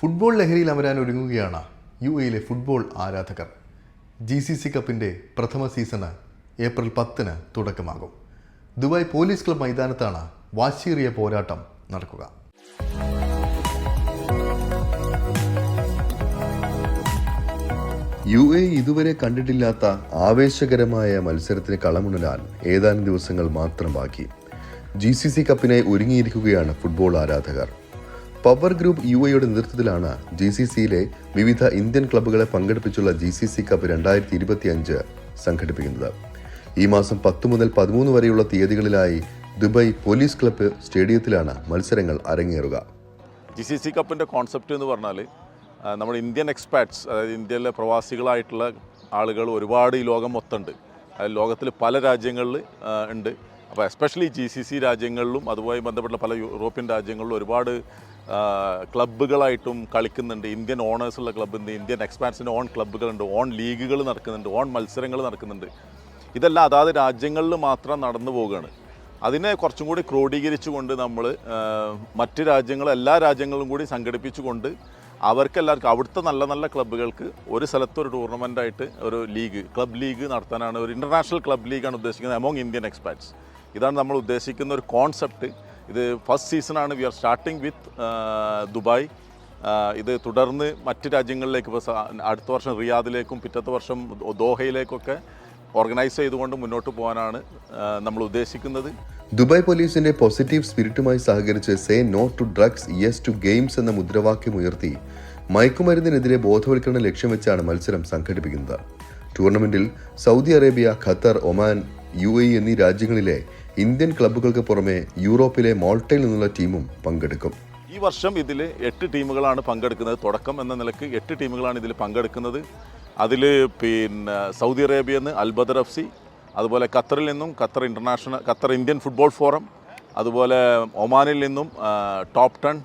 Football ലഹരിയിൽ അമരാൻ ഒരുങ്ങുകയാണ് U എയിലെ ഫുട്ബോൾ ആരാധകർ. ജി സി സി കപ്പിന്റെ പ്രഥമ സീസണ് ഏപ്രിൽ പത്തിന് തുടക്കമാകും. ദുബായ് പോലീസ് ക്ലബ് മൈതാനത്താണ് വാശിയേറിയ പോരാട്ടം നടക്കുക. യു എ ഇതുവരെ കണ്ടിട്ടില്ലാത്ത ആവേശകരമായ മത്സരത്തിന് കളമുണരാൻ ഏതാനും ദിവസങ്ങൾ മാത്രം ബാക്കി. ജി സി സി കപ്പിനായി ഒരുങ്ങിയിരിക്കുകയാണ് ഫുട്ബോൾ ആരാധകർ. പവർ ഗ്രൂപ്പ് യു എയുടെ നേതൃത്വത്തിലാണ് ജി സി സിയിലെ വിവിധ ഇന്ത്യൻ ക്ലബ്ബുകളെ പങ്കെടുപ്പിച്ചുള്ള ജി സി സി കപ്പ് രണ്ടായിരത്തി ഇരുപത്തിയഞ്ച് സംഘടിപ്പിക്കുന്നത്. ഈ മാസം പത്ത് മുതൽ പതിമൂന്ന് വരെയുള്ള തീയതികളിലായി ദുബായ് പോലീസ് ക്ലബ്ബ് സ്റ്റേഡിയത്തിലാണ് മത്സരങ്ങൾ അരങ്ങേറുക. ജി സി സി കപ്പിന്റെ കോൺസെപ്റ്റ് എന്ന് പറഞ്ഞാൽ നമ്മൾ ഇന്ത്യൻ എക്സ്പാറ്റ്സ് അതായത് ഇന്ത്യയിലെ പ്രവാസികളായിട്ടുള്ള ആളുകൾ ഒരുപാട് ഈ ലോകം മൊത്തമുണ്ട്. അതായത് ലോകത്തിൽ പല രാജ്യങ്ങളിൽ ഉണ്ട്. അപ്പോൾ എസ്പെഷ്യലി ജി സി സി രാജ്യങ്ങളിലും അതുമായി ബന്ധപ്പെട്ട പല യൂറോപ്യൻ രാജ്യങ്ങളിലും ഒരുപാട് ക്ലബ്ബുകളായിട്ടും കളിക്കുന്നുണ്ട്. ഇന്ത്യൻ ഓണേഴ്സുള്ള ക്ലബ്ബുണ്ട് ഇന്ത്യൻ എക്സ്പാൻസിന്റെ ഓൺ ക്ലബ്ബുകളുണ്ട് ഓൺ ലീഗുകൾ നടക്കുന്നുണ്ട് ഓൺ മത്സരങ്ങൾ നടക്കുന്നുണ്ട്. ഇതെല്ലാം അതാത് രാജ്യങ്ങളിൽ മാത്രം നടന്നു പോവുകയാണ്. അതിനെ കുറച്ചും കൂടി ക്രോഡീകരിച്ചുകൊണ്ട് നമ്മൾ മറ്റ് രാജ്യങ്ങൾ എല്ലാ രാജ്യങ്ങളും കൂടി സംഘടിപ്പിച്ചുകൊണ്ട് അവർക്കെല്ലാവർക്കും അവിടുത്തെ നല്ല നല്ല ക്ലബ്ബുകൾക്ക് ഒരു സ്ഥലത്ത് ഒരു ടൂർണമെന്റ് ആയിട്ട് ഒരു ലീഗ് ക്ലബ് ലീഗ് നടത്താനാണ് ഒരു ഇന്റർനാഷണൽ ക്ലബ് ലീഗാണ് ഉദ്ദേശിക്കുന്നത് എമോങ് ഇന്ത്യൻ എക്സ്പാറ്റ്സ് ഇതാണ് നമ്മൾ ഉദ്ദേശിക്കുന്ന ഒരു കോൺസെപ്റ്റ് ഇത് ഫസ്റ്റ് സീസണാണ് we are starting with Dubai. ഇത് തുടർന്ന് മറ്റ് രാജ്യങ്ങളിലേക്ക് ഇപ്പോൾ അടുത്ത വർഷം റിയാദിലേക്കും പിറ്റത്തെ വർഷം ദോഹയിലേക്കൊക്കെ ഓർഗനൈസ് ചെയ്തുകൊണ്ട് മുന്നോട്ട് പോകാനാണ് നമ്മൾ ഉദ്ദേശിക്കുന്നത്. ദുബായ് പോലീസിന്റെ പോസിറ്റീവ് സ്പിരിറ്റുമായി സഹകരിച്ച് say no to drugs yes to games എന്ന മുദ്രാവാക്യം ഉയർത്തി. മയക്കുമരുന്നിനെതിരെ ബോധവൽക്കരണ ലക്ഷ്യം വെച്ചാണ് മത്സരം സംഘടിപ്പിക്കുന്നത്. ടൂർണമെന്റിൽ Saudi Arabia Qatar Oman U എന്നീ രാജ്യങ്ങളിലെ ഇന്ത്യൻ ക്ലബ്ബുകൾക്ക് പുറമെ യൂറോപ്പിലെ മോൾട്ടയിൽ നിന്നുള്ള ടീമും പങ്കെടുക്കും. ഈ വർഷം ഇതിൽ എട്ട് ടീമുകളാണ് പങ്കെടുക്കുന്നത്. തുടക്കം എന്ന നിലയ്ക്ക് എട്ട് ടീമുകളാണ് ഇതിൽ പങ്കെടുക്കുന്നത്. അതിൽ പിന്നെ സൗദി അറേബ്യയിൽ നിന്ന് അൽബദർ എഫ് സി അതുപോലെ ഖത്തറിൽ നിന്നും Qatar international Qatar Indian football forum അതുപോലെ ഒമാനിൽ നിന്നും ടോപ് ടൺ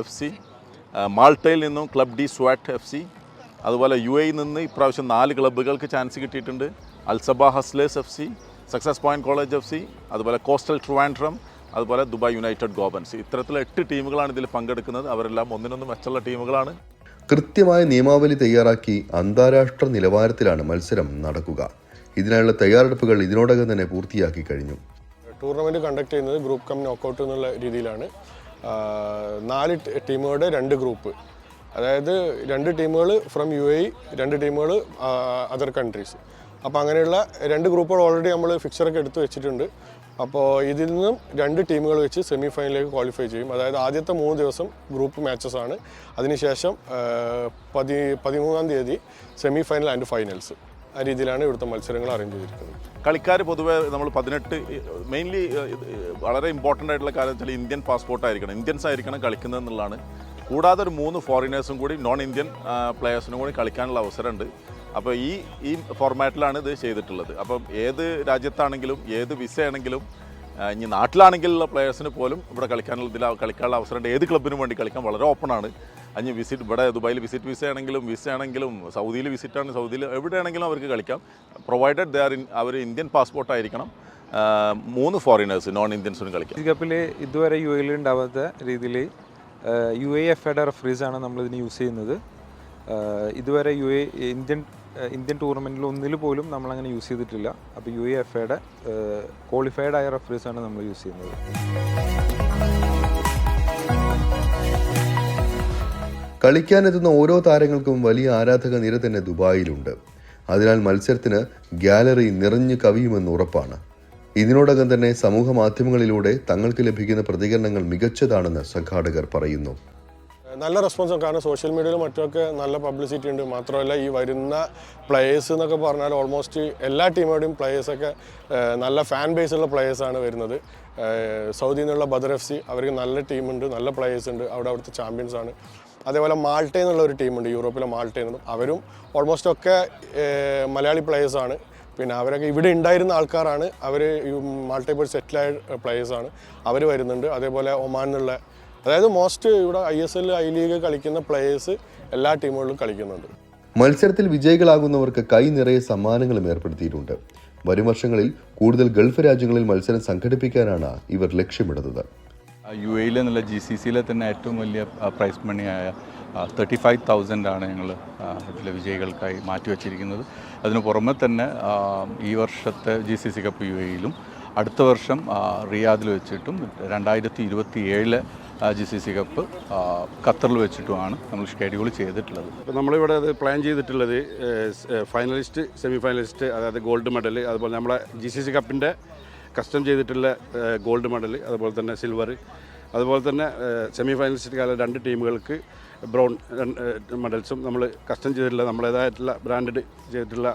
എഫ് സി മാൾട്ടയിൽ നിന്നും ക്ലബ് ഡി സ്വാറ്റ് എഫ് സി അതുപോലെ യു എയിൽ നിന്ന് ഇപ്രാവശ്യം നാല് ക്ലബ്ബുകൾക്ക് ചാൻസ് കിട്ടിയിട്ടുണ്ട്. Al Sabah ഹസ്ലേസ് F C success point college F C അതുപോലെ കോസ്റ്റൽ ട്രുവാൻഡ്രം അതുപോലെ ദുബായ് യുണൈറ്റഡ് ഗോബൻസ് ഇത്തരത്തിലുള്ള എട്ട് ടീമുകളാണ് ഇതിൽ പങ്കെടുക്കുന്നത്. അവരെല്ലാം ഒന്നിനൊന്ന് മെച്ചമുള്ള ടീമുകളാണ്. കൃത്യമായ നിയമാവലി തയ്യാറാക്കി അന്താരാഷ്ട്ര നിലവാരത്തിലാണ് മത്സരം നടക്കുക. ഇതിനായുള്ള തയ്യാറെടുപ്പുകൾ ഇതിനോടകം തന്നെ പൂർത്തിയാക്കി കഴിഞ്ഞു. ടൂർണമെന്റ് കണ്ടക്ട് ചെയ്യുന്നത് ഗ്രൂപ്പ് കം നോക്കൗട്ട് എന്നുള്ള രീതിയിലാണ്. നാല് ടീമുകളുടെ രണ്ട് ഗ്രൂപ്പ്. അതായത് രണ്ട് ടീമുകൾ ഫ്രം യു എ രണ്ട് ടീമുകൾ അതർ കൺട്രീസ് അപ്പോൾ അങ്ങനെയുള്ള രണ്ട് ഗ്രൂപ്പുകൾ ഓൾറെഡി നമ്മൾ ഫിക്സറൊക്കെ എടുത്ത് വെച്ചിട്ടുണ്ട്. അപ്പോൾ ഇതിൽ നിന്നും രണ്ട് ടീമുകൾ വെച്ച് സെമി ഫൈനലിലേക്ക് ക്വാളിഫൈ ചെയ്യും. അതായത് ആദ്യത്തെ മൂന്ന് ദിവസം ഗ്രൂപ്പ് മാച്ചസ് ആണ്. അതിനുശേഷം പതി പതിമൂന്നാം തീയതി സെമി ഫൈനൽ ആൻഡ് ഫൈനൽസ് ആ രീതിയിലാണ് ഇവിടുത്തെ മത്സരങ്ങൾ അറേഞ്ച് ചെയ്തിരിക്കുന്നത്. കളിക്കാർ പൊതുവേ നമ്മൾ പതിനെട്ട് മെയിൻലി വളരെ ഇമ്പോർട്ടന്റ് ആയിട്ടുള്ള കാര്യം വെച്ചാൽ ഇന്ത്യൻ പാസ്പോർട്ട് ആയിരിക്കണം. ഇന്ത്യൻസ് ആയിരിക്കണം കളിക്കുന്നത് എന്നുള്ളതാണ്. കൂടാതെ ഒരു മൂന്ന് ഫോറിനേഴ്സും കൂടി നോൺ ഇന്ത്യൻ പ്ലെയേഴ്സിനും കൂടി കളിക്കാനുള്ള അവസരമുണ്ട്. അപ്പോൾ ഈ ഈ ഫോർമാറ്റിലാണ് ഇത് ചെയ്തിട്ടുള്ളത്. അപ്പം ഏത് രാജ്യത്താണെങ്കിലും ഏത് വിസ ആണെങ്കിലും ഇനി നാട്ടിലാണെങ്കിലുള്ള പ്ലെയേഴ്സിന് പോലും ഇവിടെ കളിക്കാനുള്ള ഇതിൽ കളിക്കാനുള്ള അവസരമുണ്ട്. ഏത് ക്ലബിനും വേണ്ടി കളിക്കാൻ വളരെ ഓപ്പൺ ആണ് അഞ്ഞ് വിസിറ്റ് ഇവിടെ ദുബായിൽ വിസിറ്റ് വിസ ആണെങ്കിലും വിസ ആണെങ്കിലും സൗദിയിൽ വിസിറ്റ് ആണ് സൗദിയിൽ എവിടെയാണെങ്കിലും അവർക്ക് കളിക്കാം. പ്രൊവൈഡഡ് ദേ ആർ അവർ ഇന്ത്യൻ പാസ്പോർട്ട് ആയിരിക്കണം. മൂന്ന് ഫോറിനേഴ്സ് നോൺ ഇന്ത്യൻസിനും കളിക്കാം. കപ്പിൽ ഇതുവരെ യു എയിൽ ഉണ്ടാവാത്ത രീതിയിൽ യു എ എഫ് എയുടെ റെഫറീസാണ് നമ്മളിതിന് യൂസ് ചെയ്യുന്നത്. ഇതുവരെ യു എ ഇന്ത്യൻ ഇന്ത്യൻ ടൂർണമെന്റിൽ ഒന്നിൽ പോലും നമ്മളങ്ങനെ യൂസ് ചെയ്തിട്ടില്ല. അപ്പോൾ യു എഫ് എയുടെ ക്വാളിഫൈഡ് ആയ റെഫറീസാണ് നമ്മൾ യൂസ് ചെയ്യുന്നത്. കളിക്കാനെത്തുന്ന ഓരോ താരങ്ങൾക്കും വലിയ ആരാധക നിര തന്നെ ദുബായിലുണ്ട്. അതിനാൽ മത്സരത്തിന് ഗാലറി നിറഞ്ഞു കവിയുമെന്ന് ഉറപ്പാണ്. ഇതിനോടകം തന്നെ സമൂഹ മാധ്യമങ്ങളിലൂടെ തങ്ങൾക്ക് ലഭിക്കുന്ന പ്രതികരണങ്ങൾ മികച്ചതാണെന്ന് സംഘാടകർ പറയുന്നു. നല്ല റെസ്പോൺസ് കാരണം സോഷ്യൽ മീഡിയയിലും മറ്റുമൊക്കെ നല്ല പബ്ലിസിറ്റി ഉണ്ട്. മാത്രമല്ല ഈ വരുന്ന പ്ലേയേഴ്സ് എന്നൊക്കെ പറഞ്ഞാൽ ഓൾമോസ്റ്റ് എല്ലാ ടീമുകളുടെയും പ്ലേയേഴ്സൊക്കെ നല്ല ഫാൻ ബേസ് ഉള്ള പ്ലേയേഴ്സാണ് വരുന്നത്. സൗദിയിൽ നിന്നുള്ള ബദർ എഫ് സി അവർക്ക് നല്ല ടീമുണ്ട് നല്ല പ്ലേയേഴ്സ് ഉണ്ട്. അവിടെ അവിടുത്തെ ചാമ്പ്യൻസ് ആണ്. അതേപോലെ മാൾട്ടേ എന്നുള്ള ഒരു ടീമുണ്ട് യൂറോപ്പിലെ മാൾട്ടേ എന്നും അവരും ഓൾമോസ്റ്റ് ഒക്കെ മലയാളി പ്ലേയേഴ്സാണ് പിന്നെ അവരൊക്കെ ഇവിടെ ഉണ്ടായിരുന്ന ആൾക്കാരാണ്. അവർ മാൾട്ടയിൽ പോയി സെറ്റിലായ പ്ലേയേഴ്സാണ് അവർ വരുന്നുണ്ട്. അതേപോലെ ഒമാൻ എന്നുള്ള അതായത് മോസ്റ്റ് ഇവിടെ I S L I league കളിക്കുന്ന പ്ലേയേഴ്സ് എല്ലാ ടീമുകളിലും കളിക്കുന്നുണ്ട്. മത്സരത്തിൽ വിജയികളാകുന്നവർക്ക് കൈ നിറയെ സമ്മാനങ്ങളും ഏർപ്പെടുത്തിയിട്ടുണ്ട്. വരും വർഷങ്ങളിൽ കൂടുതൽ ഗൾഫ് രാജ്യങ്ങളിൽ മത്സരം സംഘടിപ്പിക്കാനാണ് ഇവർ ലക്ഷ്യമിടുന്നത്. യു എയിൽ എന്നുള്ള ജി സി സിയിലെ തന്നെ ഏറ്റവും വലിയ പ്രൈസ് മണിയായ തേർട്ടി ഫൈവ് തൗസൻഡ് ആണ് ഞങ്ങൾ ഇതിലെ വിജയികൾക്കായി മാറ്റിവെച്ചിരിക്കുന്നത്. അതിന് പുറമെ തന്നെ ഈ വർഷത്തെ G C C cup U എയിലും അടുത്ത വർഷം റിയാദിൽ വെച്ചിട്ടും രണ്ടായിരത്തി ഇരുപത്തി ഏഴിലെ ജി സി സി കപ്പ് ഖത്തറിൽ വെച്ചിട്ടുമാണ് നമ്മൾ ഷെഡ്യൂൾ ചെയ്തിട്ടുള്ളത്. ഇപ്പോൾ നമ്മളിവിടെ അത് പ്ലാൻ ചെയ്തിട്ടുള്ളത് ഫൈനലിസ്റ്റ് സെമി ഫൈനലിസ്റ്റ് അതായത് ഗോൾഡ് മെഡൽ അതുപോലെ നമ്മളെ ജി സി സി കപ്പിന്റെ കസ്റ്റം ചെയ്തിട്ടുള്ള ഗോൾഡ് മെഡൽ അതുപോലെ തന്നെ സിൽവർ അതുപോലെ തന്നെ സെമി ഫൈനലിസ്റ്റ് കാല രണ്ട് ടീമുകൾക്ക് ബ്രൗൺ മെഡൽസും നമ്മൾ കസ്റ്റം ചെയ്തിട്ടുള്ള നമ്മളേതായിട്ടുള്ള ബ്രാൻഡഡ് ചെയ്തിട്ടുള്ള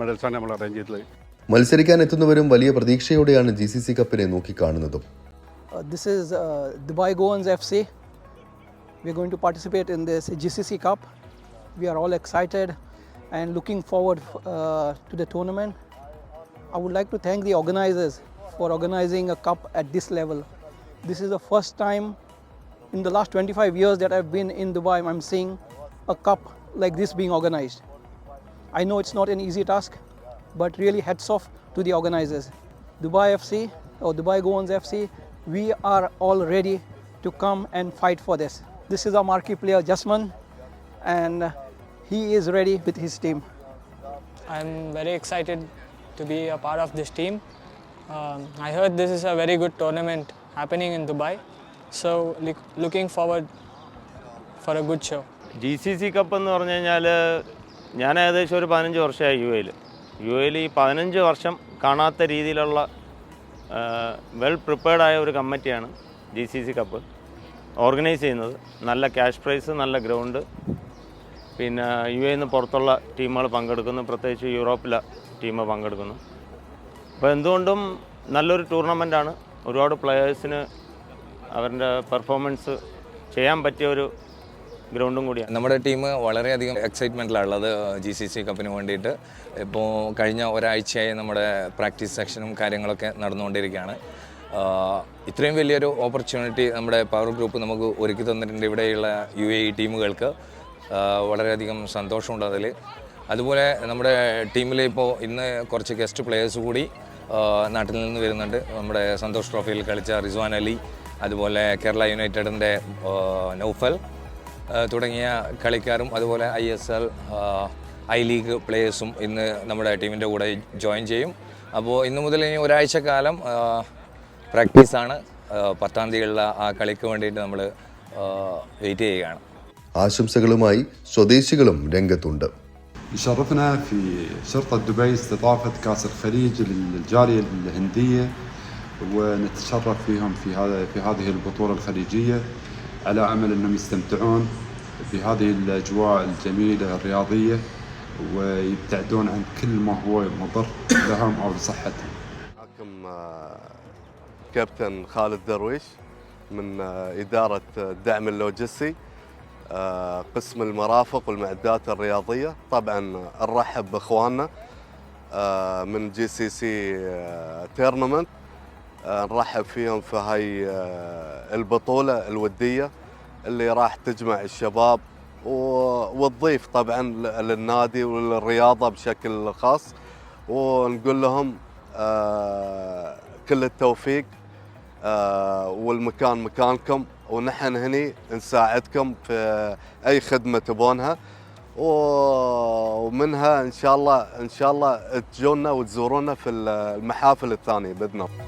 മെഡൽസാണ് നമ്മൾ അറേഞ്ച് ചെയ്തിട്ടുള്ളത്. മത്സരിക്കാൻ എത്തുന്നവരും വലിയ പ്രതീക്ഷയോടെയാണ് ജി സി സി കപ്പിനെ നോക്കിക്കാണുന്നതും. Uh, this is uh, Dubai Goans FC. We're going to participate in this GCC Cup. We are all excited and looking forward uh, to the tournament. I would like to thank the organizers for organizing a cup at this level. This is the first time in the last 25 years that I've been in Dubai, I'm seeing a cup like this being organized. I know it's not an easy task, but really hats off to the organizers. Dubai FC or Dubai Goans FC, we are all ready to come and fight for this. This is our marquee player Jasman, and he is ready with his team. I'm very excited to be a part of this team. Um, I heard this is a very good tournament happening in Dubai, so look, looking forward for a good show. G C C cup എന്ന് പറഞ്ഞു കഴിഞ്ഞാൽ ഞാൻ ഏകദേശം ഒരു പതിനഞ്ച് വർഷമായി U എയിൽ U എയിൽ ഈ പതിനഞ്ച് വർഷം കാണാത്ത രീതിയിലുള്ള വെൽ ആയ ഒരു കമ്മിറ്റിയാണ് G C C cup organise ചെയ്യുന്നത്. നല്ല ക്യാഷ് പ്രൈസ് നല്ല ഗ്രൗണ്ട് പിന്നെ യു എയിൽ നിന്ന് പുറത്തുള്ള ടീമുകൾ പങ്കെടുക്കുന്നു. പ്രത്യേകിച്ച് യൂറോപ്പിലെ ടീം പങ്കെടുക്കുന്നു. അപ്പോൾ എന്തുകൊണ്ടും നല്ലൊരു ടൂർണമെന്റാണ് ഒരുപാട് പ്ലെയേഴ്സിന് അവരുടെ പെർഫോമൻസ് ചെയ്യാൻ പറ്റിയ ഒരു ഗ്രൗണ്ടും കൂടിയാണ് നമ്മുടെ ടീം വളരെയധികം എക്സൈറ്റ്മെന്റിലാണുള്ളത് ജി സി സി കപ്പിന് വേണ്ടിയിട്ട്. ഇപ്പോൾ കഴിഞ്ഞ ഒരാഴ്ചയായി നമ്മുടെ പ്രാക്ടീസ് സെക്ഷനും കാര്യങ്ങളൊക്കെ നടന്നുകൊണ്ടിരിക്കുകയാണ്. ഇത്രയും വലിയൊരു ഓപ്പർച്യൂണിറ്റി നമ്മുടെ പവർ ഗ്രൂപ്പ് നമുക്ക് ഒരുക്കി തന്നിട്ടുണ്ട് ഇവിടെയുള്ള യു എ ഇ ടീമുകൾക്ക്. വളരെയധികം സന്തോഷമുണ്ട് അതിൽ അതുപോലെ നമ്മുടെ ടീമിൽ ഇപ്പോൾ ഇന്ന് കുറച്ച് ഗസ്റ്റ് പ്ലേയേഴ്സ് കൂടി നാട്ടിൽ നിന്ന് വരുന്നുണ്ട്. നമ്മുടെ സന്തോഷ് ട്രോഫിയിൽ കളിച്ച റിസ്വാൻ അലി അതുപോലെ കേരള യുണൈറ്റഡിന്റെ നൗഫൽ തുടങ്ങിയ കളിക്കാരും അതുപോലെ I S L I league പ്ലേയേഴ്സും ഇന്ന് നമ്മുടെ ടീമിൻ്റെ കൂടെ ജോയിൻ ചെയ്യും അപ്പോൾ ഇന്ന് മുതൽ ഇനി ഒരാഴ്ച കാലം പ്രാക്ടീസാണ് പത്താം തീയതിയുള്ള ആ കളിക്ക് വേണ്ടിയിട്ട് നമ്മൾ വെയിറ്റ് ചെയ്യുകയാണ് ആശംസകളുമായി സ്വദേശികളും രംഗത്തുണ്ട് يشرفنا في شرطة دبي استضافة كأس الخليج للجالية الهندية ونتشرف فيهم في هذا في هذه البطولة الخليجية على أمل أنهم يستمتعون بهذه الأجواء الجميلة الرياضية ويبتعدون عن كل ما هو مضر لهم أو لصحتهم. معكم آه، كابتن خالد درويش من آه، إدارة الدعم اللوجستي آه، قسم المرافق والمعدات الرياضية. طبعا نرحب بإخواننا آه، من جي سي سي تيرنمنت نرحب فيهم في هاي آه، البطولة الودية اللي راح تجمع الشباب وتضيف طبعا للنادي وللرياضة بشكل خاص. ونقول لهم آه، كل التوفيق آه، والمكان مكانكم. ونحن هني نساعدكم في أي خدمة تبونها. ومنها إن شاء الله إن شاء الله تجونا وتزورونا في المحافل الثانية بإذن الله.